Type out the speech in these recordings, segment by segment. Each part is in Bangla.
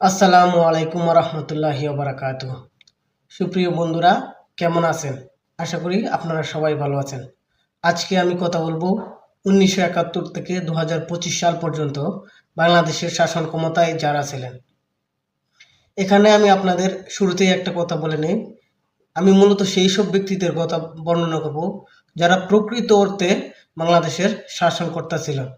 আসসালামু আলাইকুম রহমতুল্লাহি বারাকাতু সুপ্রিয় বন্ধুরা, কেমন আছেন? আশা করি আপনারা সবাই ভালো আছেন। আজকে আমি কথা বলব উনিশশো একাত্তর থেকে দু সাল পর্যন্ত বাংলাদেশের শাসন ক্ষমতায় যারা ছিলেন। এখানে আমি আপনাদের শুরুতেই একটা কথা বলে নিই। আমি মূলত সেই সব ব্যক্তিদের কথা বর্ণনা করব যারা প্রকৃত অর্থে বাংলাদেশের শাসনকর্তা ছিলেন।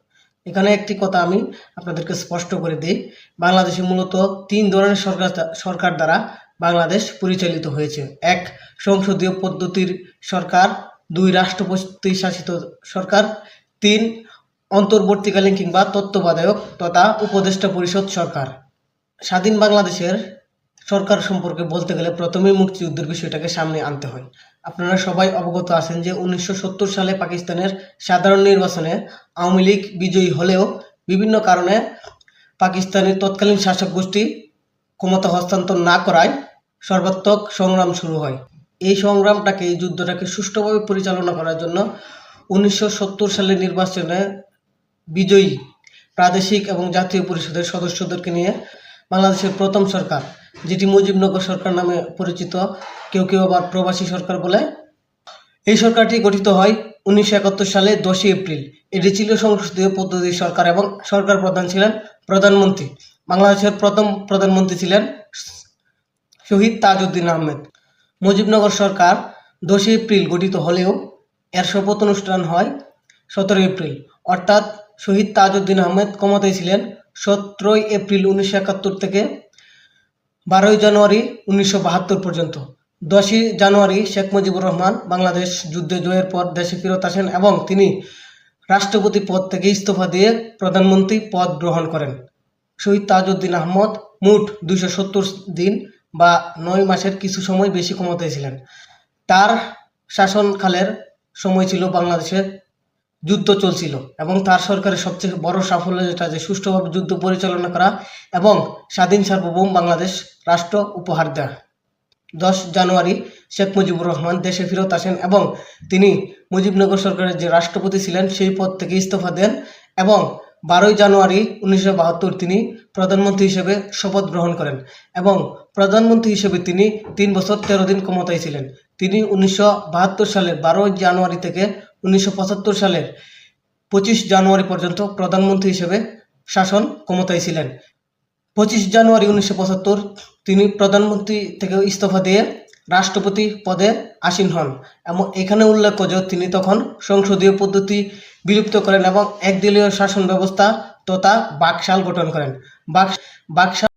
এখানে একটি কথা আমি আপনাদেরকে স্পষ্ট করে দিই। বাংলাদেশে মূলত তিন ধরনের সরকার সরকার দ্বারা বাংলাদেশ পরিচালিত হয়েছে। এক, সংসদীয় পদ্ধতির সরকার। দুই, রাষ্ট্রপতি শাসিত সরকার। তিন, অন্তর্বর্তীকালীন কিংবা তত্ত্বাবধায়ক তথা উপদেষ্টা পরিষদ সরকার। স্বাধীন বাংলাদেশের সরকার সম্পর্কে বলতে গেলে প্রথমেই মুক্তিযুদ্ধের বিষয়টাকে সামনে আনতে হয়। আপনারা সবাই অবগত আছেন যে উনিশশো সত্তর সালে পাকিস্তানের সাধারণ নির্বাচনে আওয়ামী লীগ বিজয়ী হলেও বিভিন্ন কারণে পাকিস্তানের তৎকালীন শাসক গোষ্ঠী ক্ষমতা হস্তান্তর না করায় সর্বাত্মক সংগ্রাম শুরু হয়। এই সংগ্রামটাকে, এই যুদ্ধটাকে সুষ্ঠুভাবে পরিচালনা করার জন্য উনিশশো সালের নির্বাচনে বিজয়ী প্রাদেশিক এবং জাতীয় পরিষদের সদস্যদেরকে নিয়ে বাংলাদেশের প্রথম সরকার যেটি মুজিবনগর সরকার নামে পরিচিত, কেউ কেউ আবার প্রবাসী সরকার বলে। এই সরকারটি গঠিত হয় উনিশশো একাত্তর সালে দশই এপ্রিল। এটি ছিল সংসদীয় পদ্ধতির সরকার এবং সরকার প্রধান ছিলেন প্রধানমন্ত্রী। বাংলাদেশের প্রথম প্রধানমন্ত্রী ছিলেন শহীদ তাজউদ্দিন আহমেদ। মুজিবনগর সরকার দশই এপ্রিল গঠিত হলেও এর শপথ অনুষ্ঠান হয় সতেরো এপ্রিল। অর্থাৎ শহীদ তাজউদ্দিন আহমেদ ক্ষমতায় ছিলেন সতেরোই এপ্রিল উনিশশো একাত্তর থেকে বারোই জানুয়ারি উনিশশো বাহাত্তর পর্যন্ত। দশই জানুয়ারি শেখ মুজিবুর রহমান বাংলাদেশ যুদ্ধে জয়ের পর দেশে ফেরত আসেন এবং তিনি রাষ্ট্রপতি পদ থেকে ইস্তফা দিয়ে প্রধানমন্ত্রী পদ গ্রহণ করেন। শহীদ তাজউদ্দিন আহমদ মোট দুইশো সত্তর দিন বা নয় মাসের কিছু সময় বেশি ক্ষমতায় ছিলেন। তার শাসনকালের সময় ছিল বাংলাদেশের যুদ্ধ চলছিল এবং তার সরকারের সবচেয়ে বড় সাফল্য যেটা যে সুষ্ঠুভাবে যুদ্ধ পরিচালনা করা এবং স্বাধীন সার্বভৌম বাংলাদেশ রাষ্ট্র উপহার দেয়। দশ জানুয়ারি শেখ মুজিবুর রহমান দেশে ফেরত আসেন এবং তিনি মুজিবনগর সরকারের যে রাষ্ট্রপতি ছিলেন সেই পদ থেকে ইস্তফা দেন এবং বারোই জানুয়ারি উনিশশো বাহাত্তর তিনি প্রধানমন্ত্রী হিসেবে শপথ গ্রহণ করেন এবং প্রধানমন্ত্রী হিসেবে তিনি তিন বছর তেরো দিন ক্ষমতায় ছিলেন। তিনি উনিশশো বাহাত্তর সালের বারোই জানুয়ারি থেকে উনিশশো পঁচাত্তর সালের পঁচিশ জানুয়ারি পর্যন্ত প্রধানমন্ত্রী হিসেবে শাসন ক্ষমতায় ছিলেন। পঁচিশ জানুয়ারি উনিশশো তিনি প্রধানমন্ত্রী থেকে ইস্তফা দিয়ে রাষ্ট্রপতি পদে আসীন হন এবং এখানে উল্লেখ্য যে তিনি তখন সংসদীয় পদ্ধতি বিলুপ্ত করেন এবং একদলীয় শাসন ব্যবস্থা তথা বাকশাল গঠন করেন। বাক বাকশাল